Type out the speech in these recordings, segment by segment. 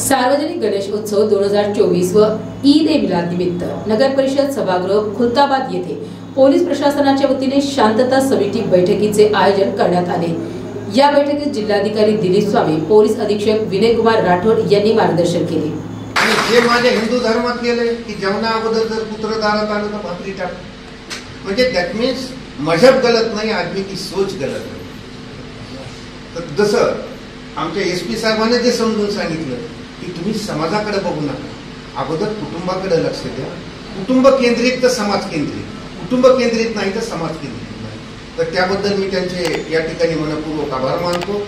सार्वजनिक गणेश उत्सव दोन हजार चोवीस व ईद ए मिलाद निमित्त नगर परिषद सभागृह खुलताबाद येथे पोलीस प्रशासनाच्या वतीने शांतता समिती बैठकीचे आयोजन करण्यात आले. या बैठकीत जिल्हाधिकारी दिलीप स्वामी पोलीस अधीक्षक विनयकुमार राठोड यांनी मार्गदर्शन केले. आणि जे माझ्या हिंदू धर्मात केले की जेवणा अगोदर जर पुत्र दारात आलं तर भाकरी टाक. म्हणजे दॅट मीन्स मजहब गलत नाही आदमी की सोच गलत नाही. तर जसं आमच्या एस पी साहेबांनी जे समजून सांगितलं की तुम्ही समाजाकडे बघू नका. अगोदर कुटुंबाकडे लक्ष द्या. कुटुंब केंद्रित तर समाज केंद्रित. कुटुंब केंद्रित नाही तर समाज केंद्रित नाही. तर त्याबद्दल मी त्यांचे या ठिकाणी मनपूर्वक आभार मानतो.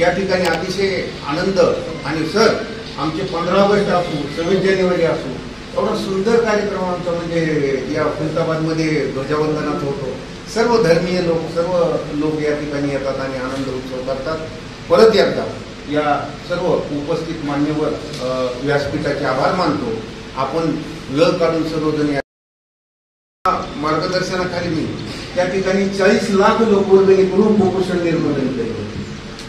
या ठिकाणी अतिशय आनंद आणि सर आमचे पंधरा ऑगस्ट असू सव्वीस जानेवारी असू एवढा सुंदर कार्यक्रम आमचा म्हणजे या खुलताबादमध्ये ध्वजवंदनाचा होतो. सर्व धर्मीय लोक सर्व लोक या ठिकाणी येतात आणि आनंद उत्सव करतात. परत एकदा या सर्व उपस्थित मान्यवर व्यासपीठाचे आभार मानतो. आपण ल काढून सर्वजण या मार्गदर्शनाखाली मी त्या ठिकाणी चाळीस लाख लोकवर्गणी करून कुपोषण निर्मूलन केले.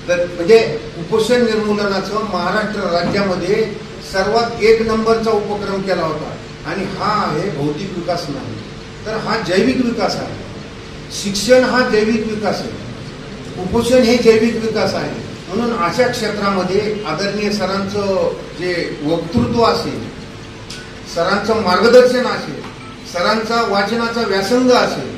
तर म्हणजे कुपोषण निर्मूलनाचं महाराष्ट्र राज्यामध्ये सर्वात एक नंबरचा उपक्रम केला होता. आणि हा आहे भौतिक विकास नाही. तर हा जैविक विकास आहे. शिक्षण हा जैविक विकास आहे. कुपोषण हे जैविक विकास आहे. म्हणून अशा क्षेत्रामध्ये आदरणीय सरांचं जे वक्तृत्व असेल सरांचं मार्गदर्शन असेल सरांचा वाचनाचा व्यासंग असेल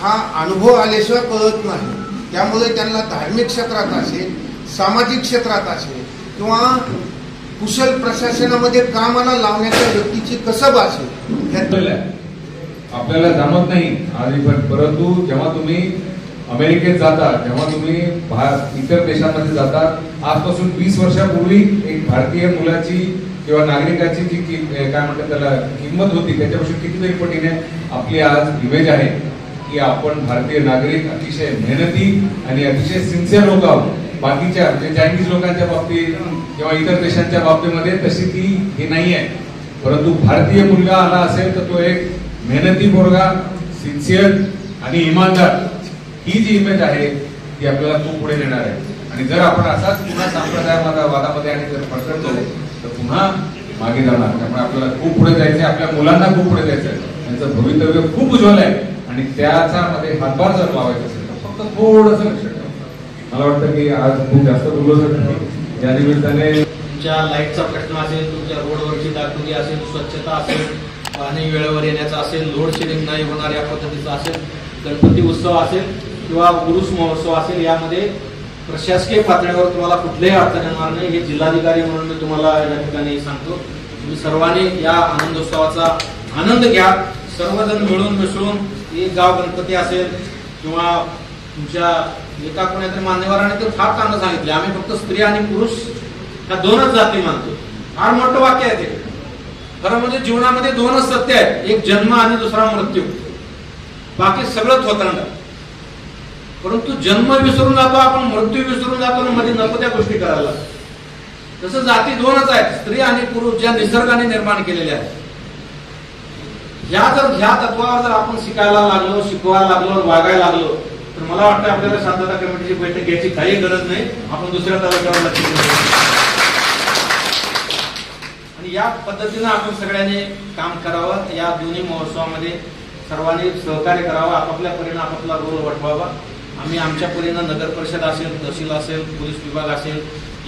हा अनुभव आल्याशिवाय कळत नाही. त्यामुळे त्यांना धार्मिक क्षेत्रात असेल सामाजिक क्षेत्रात असेल किंवा कुशल प्रशासनामध्ये कामाला लावण्याच्या व्यक्तीची कसब असेल ह्या आपल्याला जाणवत नाही आधी परंतु जेव्हा तुम्ही अमेरिकेत जाता जेव्हा तुम्ही इतर देशांमध्ये जाता आजपासून वीस वर्षापूर्वी एक भारतीय मुलाची किंवा नागरिकाची जी कि- काय म्हणतात त्याला किंमत होती त्याच्यापासून कितीतरी पटीने आपली आज इमेज आहे की आपण भारतीय नागरिक अतिशय मेहनती आणि अतिशय सिन्सिअर लोक आहोत. बाकीच्या म्हणजे चायनीज लोकांच्या बाबतीत किंवा इतर देशांच्या बाबतीमध्ये तशी ती हे नाही आहे परंतु भारतीय मुलगा आला असेल तर तो एक मेहनती पोरगा सिन्सिअर आणि इमानदार. ही जी इमेज आहे ती आपल्याला खूप पुढे नेणार आहे. आणि जर आपण असाच पुन्हा संप्रदायामध्ये वादामध्ये आणि जर पडतो तर पुन्हा मागे जाणार. त्यामुळे आपल्याला खूप पुढे जायचं आपल्या मुलांना खूप पुढे जायचं आहे त्यांचं भवितव्य खूप उज्ज्वल आहे. आणि त्याचा मध्ये हातभार जर लावायचा असेल तर फक्त थोडंसं लक्ष ठेवा. मला वाटतं की आज खूप जास्त बोललो सर नाही या निमित्ताने तुमच्या लाईटचा प्रश्न असेल तुमच्या रोडवरची दाखवली असेल स्वच्छता असेल पाणी वेळेवर येण्याचा असेल लोड शेडिंग नाही होणार या पद्धतीचं असेल गणपती उत्सव असेल किंवा उरुस महोत्सव असेल यामध्ये प्रशासकीय पातळीवर तुम्हाला कुठल्याही अडचण येणार नाही. हे जिल्हाधिकारी म्हणून मी तुम्हाला या ठिकाणी सांगतो. तुम्ही सर्वांनी या आनंदोत्सवाचा आनंद घ्या. सर्वजण मिळून मिसळून एक गाव गणपती असेल किंवा तुमच्या एका कोणीतरी मान्यवराने ते फार चांगलं सांगितले. आम्ही फक्त स्त्री आणि पुरुष ह्या दोनच जाती मानतो. फार मोठं वाक्य आहे ते. खरं म्हणजे जीवनामध्ये दोनच सत्य आहेत. एक जन्म आणि दुसरा मृत्यू. बाकी सगळं थोतांड. परंतु जन्म विसरून जातो आपण मृत्यू विसरून जातो आणि मध्ये नको त्या गोष्टी करायला. तसं जाती दोनच आहेत स्त्री आणि पुरुष ज्या निसर्गाने निर्माण केलेल्या आहेत. ह्या जर ह्या तत्वावर जर आपण शिकायला लागलो शिकवायला लागलो वागायला लागलो तर मला वाटतं आपल्याला शांतता कमिटीची बैठक घ्यायची काही गरज नाही. आपण दुसऱ्या तालुक्यावर लक्ष आणि या पद्धतीनं आपण सगळ्यांनी काम करावं. या दोन्ही महोत्सवामध्ये सर्वांनी सहकार्य करावं. आपापल्या परीने आपापला रोल वठवावा. आम्ही आमच्या परीनं नगर परिषद असेल तहसील असेल पोलीस विभाग असेल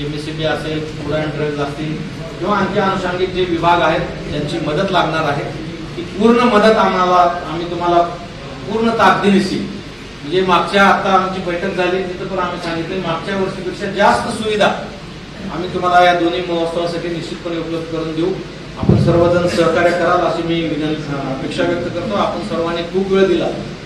एम एस सी बी असेल फूड अँड ड्रग्ज असतील किंवा आणखी अनुषंगिक जे विभाग आहेत त्यांची मदत लागणार आहे. ती पूर्ण मदत आम्हाला आम्ही तुम्हाला पूर्ण ताकदीनिशी म्हणजे मागच्या आता आमची बैठक झाली तिथं पण आम्ही सांगितले मागच्या वर्षीपेक्षा जास्त सुविधा आम्ही तुम्हाला या दोन्ही महोत्सवासाठी निश्चितपणे उपलब्ध करून देऊ. आपण सर्वजण सहकार्य कराल अशी मी विनंती अपेक्षा व्यक्त करतो. आपण सर्वांनी खूप वेळ दिला.